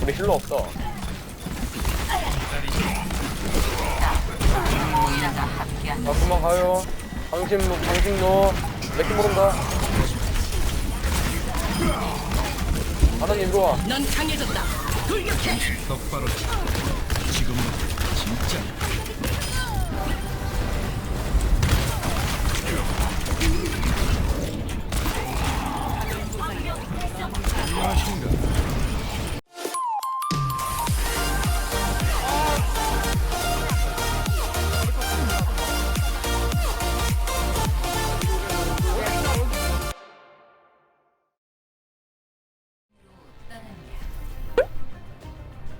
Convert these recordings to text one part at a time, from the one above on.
우리 힐러 없어. 아 그만 가요. 방심 방심노 맥주 모른다. 하나님 이리 와. 넌 강해졌다. 돌격해. 똑바로 쳐. 지금은 진짜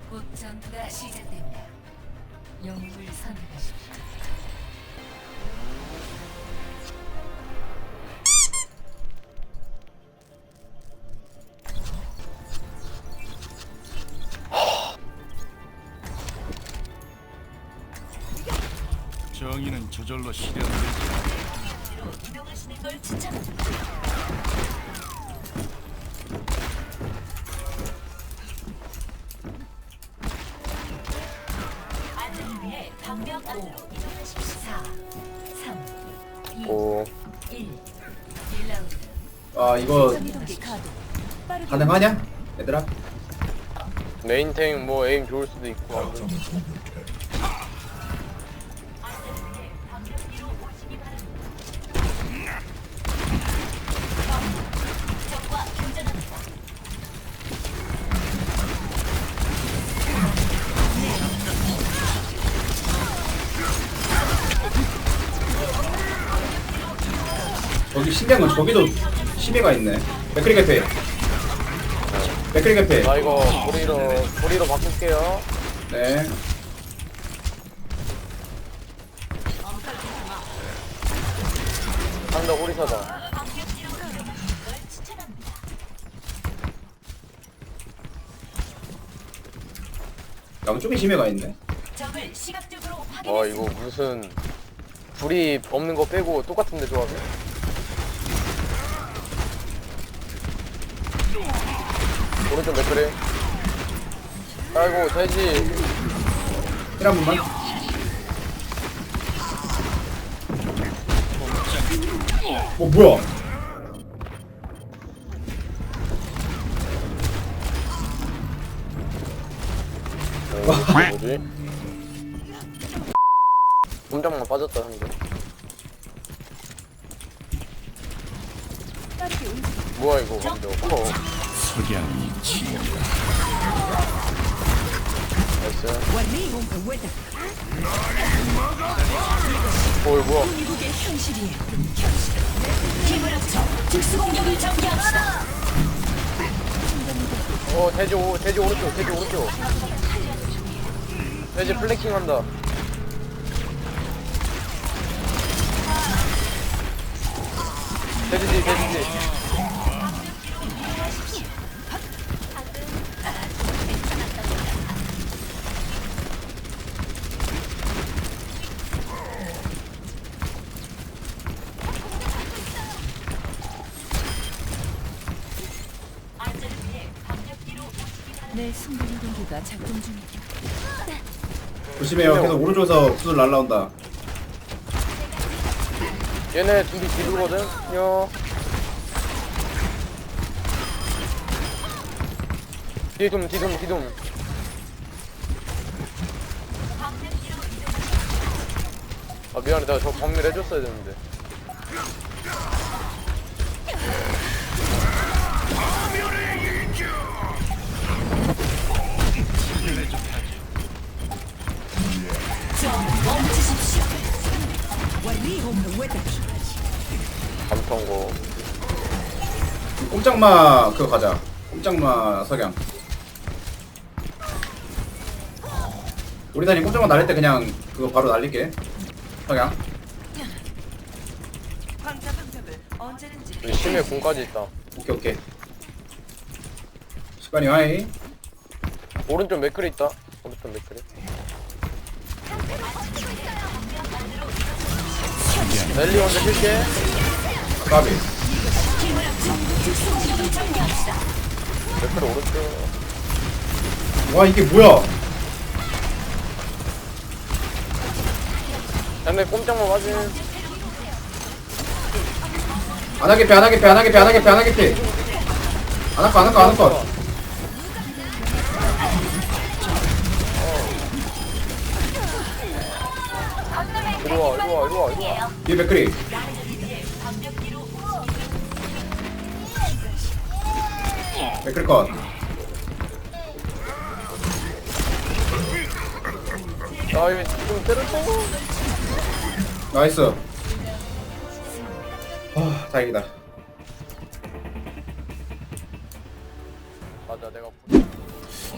곧 전투가 시작됩니다. 영웅을 선택하십시오. 저절로 실현되지 이동하시는 걸 추천합니다. 안전을 위해 방벽 안으로 이동하십시오. 4, 3, 2, 오 1. 1라운드. 아 이거 이동기 카드. 빠르게 가능하냐? 얘들아? 메인 탱 뭐 에임 좋을 수도 있고 저기 신기한 건 저기도 심해가 있네 맥크리 개피 맥크리 개피 나 이거 보리로 보리로 바꿀게요. 네 상대 오리사다. 양쪽에 심해가 있네 적을 시각적으로 확인. 와 이거 무슨 불이 없는 거 빼고 똑같은데 조합이? 오른쪽 몇 그래? 아이고 돼지 힐한 번만 어 뭐야 어, 뭐지? 꼼짝만 빠졌다 상대 뭐야 이거? 먼저 어, 석양이 지 나이스 완리 왜다 어 뭐야? 미국의 현실이에요. 힘을 합쳐 특수 공격을 전개합시다. 어 돼지 오 돼지 오른쪽 돼지 오른쪽. 돼지 플래킹 한다. 돼지지 돼지지 내 순간 이동기가 작동 중이다. 조심해요. 계속 오른쪽에서 구슬 날라온다. 얘네 둘이 뒤두거든? 요. 뒤둠 뒤둠 뒤둠 아 미안해. 내가 저 방밀 해줬어야 되는데 감성고. 꼼짝마 그거 가자. 꼼짝마 석양. 우리 단이 꼼짝마 날릴 때 그냥 그거 바로 날릴게. 석양. 여기 심해 공까지 있다. 오케이 오케이. 시간이 와이. 오른쪽 맥클이 있다. 오른쪽 맥클이 넬리 먼저 킬게. 까비. 맥크리 오른쪽. 와 이게 뭐야? 다음에 꼼짝만 맞은. 안하게 피 안 하게 피 안 하게 피 안 하게 피 안 하게 피 안 할거 안 할거 안 할거 이리 와, 이리 와, 이리 와, 이리 와. 뒤에 맥크리 맥크리 컷 아, 이거 좀 때려줘. 나이스 아 다행이다 맞아, 내가.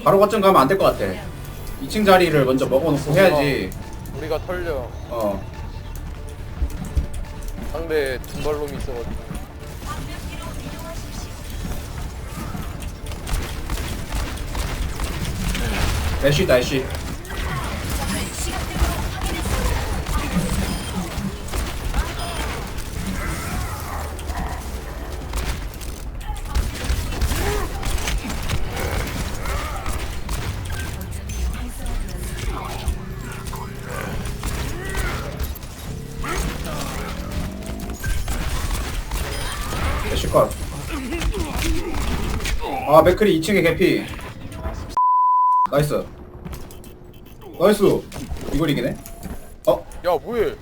바로 거점 가면 안 될 것 같아 2층 자리를 먼저 먹어놓고 해야지 우리가 털려. 어 상대 둔발놈이 있어가지고. 애쉬다 애 아 맥크리 2층에 개피 나이스 나이스 이걸 이기네 어? 야, 뭐해?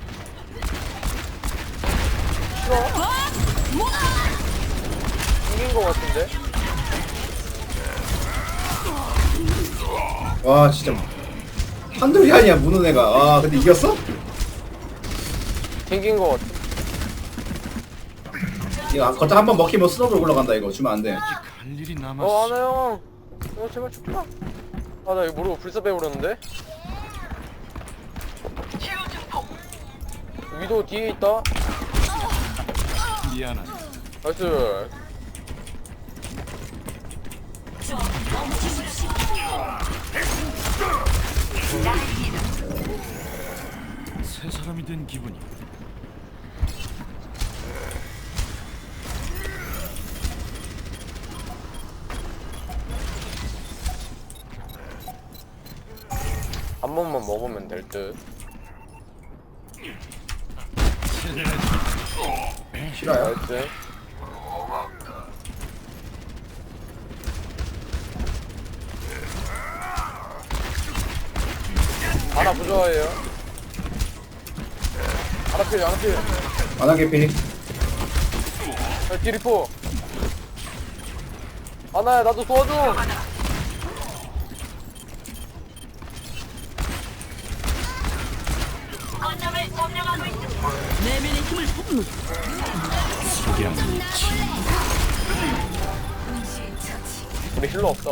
이긴 거 같은데? 와 진짜 한둘이 아니야 무는 애가 아 근데 이겼어? 생긴 거 같아. 이거 거점 한번 먹히면 스노블 올라간다 이거 주면 안돼 할 일이 어, 남았어. 하나 형. 어, 제발 죽지 마. 아, 나 이거 모르고 불사 빼버렸는데? 위도 뒤에 있다. 미안하다. 나이스. 새 사람이 된 기분이. 한 번만 먹으면 될 듯. 싫어요 나이스. 하나 부조화예요. 하나 필, 하나 필. 안하 개피 야, 디리포. 하나야, 나도 도와줘. 내면의 힘을. 우리 힐러 없다.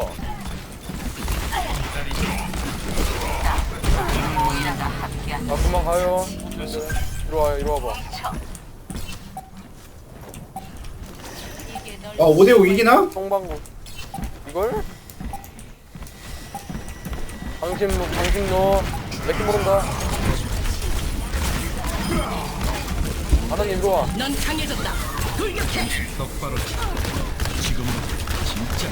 아, 그만 가요. 이리 와요, 이리 와봐. 아 5대5 이기나? 성방구. 이걸? 방심, 방심 넣어. 맥주 모른다. 하나님, 이리 와. 넌 강해졌다 돌격해 똑바로 쳐. 지금부터 진짜.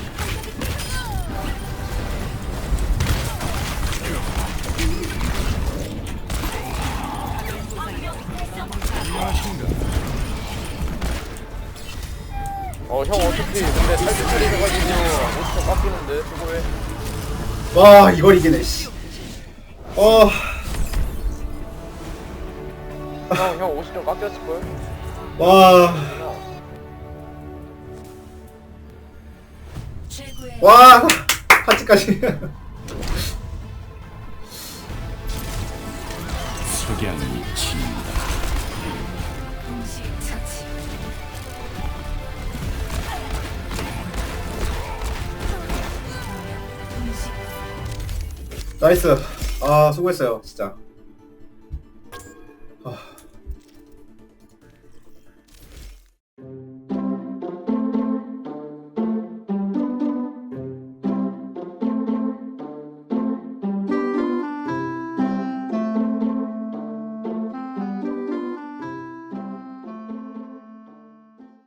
어, 형 어차피 근데 탈출 처리해가지고 50초 깎이는데, 수고해. 와 이걸 이기네 씨. 어 형, 형 50점 깎였을걸? 와, 와, 파티까지. 석양이 처치. 나이스. 아, 수고했어요, 진짜.